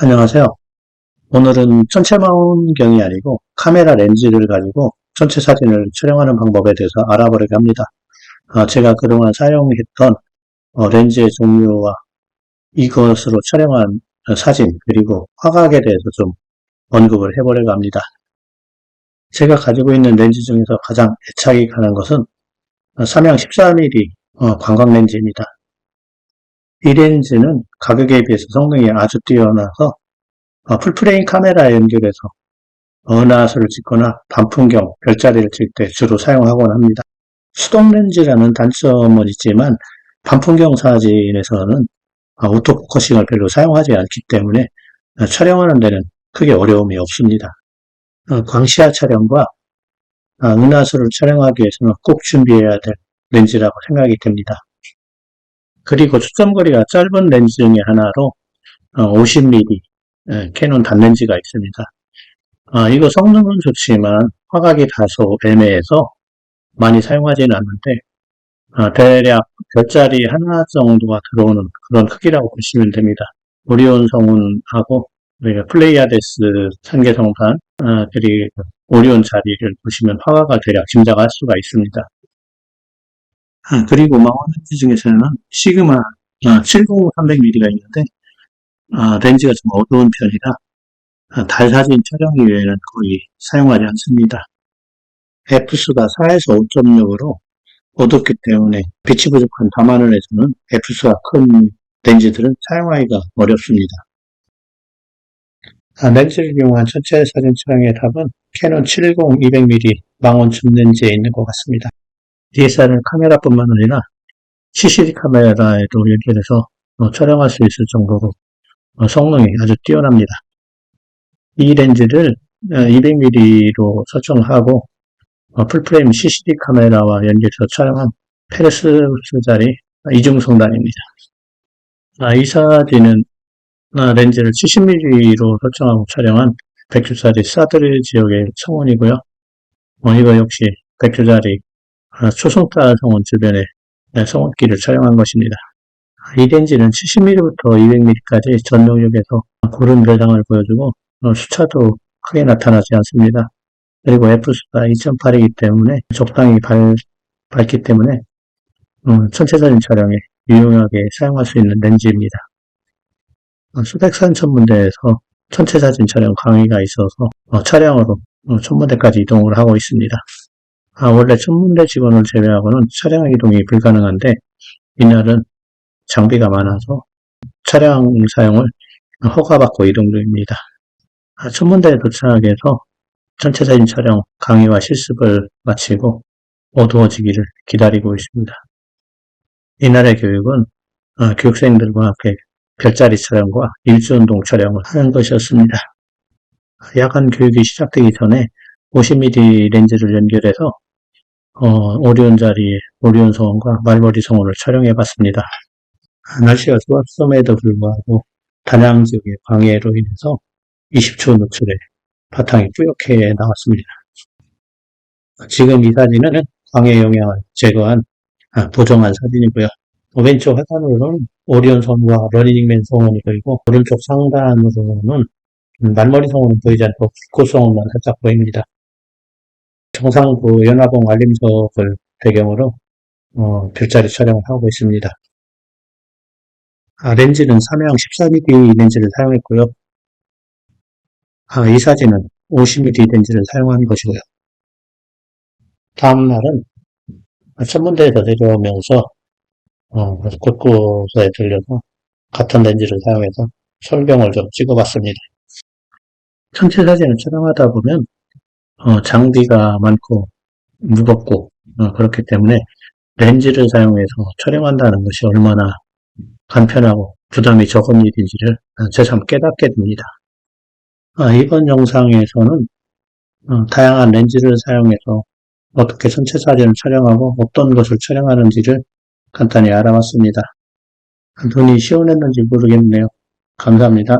안녕하세요. 오늘은 전체 망원경이 아니고 카메라 렌즈를 가지고 전체 사진을 촬영하는 방법에 대해서 알아보려고 합니다. 아, 제가 그동안 사용했던 어, 렌즈의 종류와 이것으로 촬영한 사진 그리고 화각에 대해서 좀 언급을 해보려고 합니다. 제가 가지고 있는 렌즈 중에서 가장 애착이 가는 것은 삼양 14mm 어, 광각 렌즈입니다. 이 렌즈는 가격에 비해서 성능이 아주 뛰어나서 어, 풀프레임 카메라에 연결해서 은하수를 찍거나 반풍경, 별자리를 찍을 때 주로 사용하곤 합니다. 수동 렌즈라는 단점은 있지만 반풍경 사진에서는 어, 오토포커싱을 별로 사용하지 않기 때문에 어, 촬영하는 데는 크게 어려움이 없습니다. 어, 광시야 촬영과 어, 은하수를 촬영하기 위해서는 꼭 준비해야 될 렌즈라고 생각이 됩니다. 그리고 초점거리가 짧은 렌즈 중에 하나로 50mm 예, 캐논 단렌즈가 있습니다. 아, 이거 성능은 좋지만 화각이 다소 애매해서 많이 사용하지는 않는데 아, 대략 별자리 하나 정도가 들어오는 그런 크기라고 보시면 됩니다. 오리온 성운하고 플레이아데스 산계성판 아, 그리고 오리온 자리를 보시면 화각을 대략 짐작할 수가 있습니다. 아, 그리고 망원렌즈 중에서는 시그마 70300mm가 있는데 아, 렌즈가 좀 어두운 편이라 아, 달 사진 촬영 이외에는 거의 사용하지 않습니다. f수가 4에서 5.6으로 어둡기 때문에 빛이 부족한 밤하늘에서는 f수가 큰 렌즈들은 사용하기가 어렵습니다. 아, 렌즈를 이용한 전체 사진 촬영의 답은 캐논 70-200mm 망원 줌 렌즈에 있는 것 같습니다. DSLR 카메라뿐만 아니라 CCD 카메라에도 연결해서 어, 촬영할 수 있을 정도로 어, 성능이 아주 뛰어납니다. 이 렌즈를 200mm로 설정하고 어, 풀프레임 CCD 카메라와 연결해서 촬영한 페르스짜리 이중성단입니다. 아, 이 사진은 아, 렌즈를 70mm로 설정하고 촬영한 100주짜리 사드르 지역의 성원이고요. 어, 이거 역시 100주짜리 아, 초성타 성원 주변에 네, 성원기를 촬영한 것입니다. 이 렌즈는 70mm부터 200mm까지 전용력에서 고른 별상을 보여주고 어, 수차도 크게 나타나지 않습니다. 그리고 f수가 2.8이기 때문에 적당히 밝, 밝기 때문에 음, 전체사진 촬영에 유용하게 사용할 수 있는 렌즈입니다. 어, 수백산 천문대에서 전체사진 촬영 강의가 있어서 어, 차량으로 어, 천문대까지 이동을 하고 있습니다. 아, 원래 천문대 직원을 제외하고는 차량 이동이 불가능한데 이날은 장비가 많아서 차량 사용을 허가받고 이동 중입니다. 아, 천문대에 도착해서 전체 사진 촬영 강의와 실습을 마치고 어두워지기를 기다리고 있습니다. 이날의 교육은 아, 교육생들과 함께 별자리 촬영과 일주운동 촬영을 하는 것이었습니다. 야간 교육이 시작되기 전에 50mm 렌즈를 연결해서 어, 오리온 자리에 오리온 성원과 말머리 성원을 촬영해 봤습니다. 날씨가 좋았음에도 불구하고 단양 지역의 방해로 인해서 20초 노출에 바탕이 뿌옇게 나왔습니다. 지금 이 사진은 광해 영향을 제거한 아, 보정한 사진이고요. 왼쪽 하단으로는 오리온 성과 러닝맨 성원이 보이고 오른쪽 상단으로는 말머리 성원은 보이지 않고 불꽃 성원만 살짝 보입니다. 정상부 연화봉 알림석을 배경으로 어, 별자리 촬영을 하고 있습니다. 아, 렌즈는 삼양 14mm 렌즈를 사용했고요. 아, 이 사진은 50mm 렌즈를 사용한 것이고요. 다음 날은 천문대에서 내려오면서 어, 곳곳에 들려서 같은 렌즈를 사용해서 설경을 좀 찍어봤습니다. 전체 사진을 촬영하다 보면 어, 장비가 많고 무겁고 어, 그렇기 때문에 렌즈를 사용해서 촬영한다는 것이 얼마나 간편하고 부담이 적은 일인지를 새삼 깨닫게 됩니다. 아, 이번 영상에서는 어, 다양한 렌즈를 사용해서 어떻게 전체 사진을 촬영하고 어떤 것을 촬영하는지를 간단히 알아봤습니다. 눈이 시원했는지 모르겠네요. 감사합니다.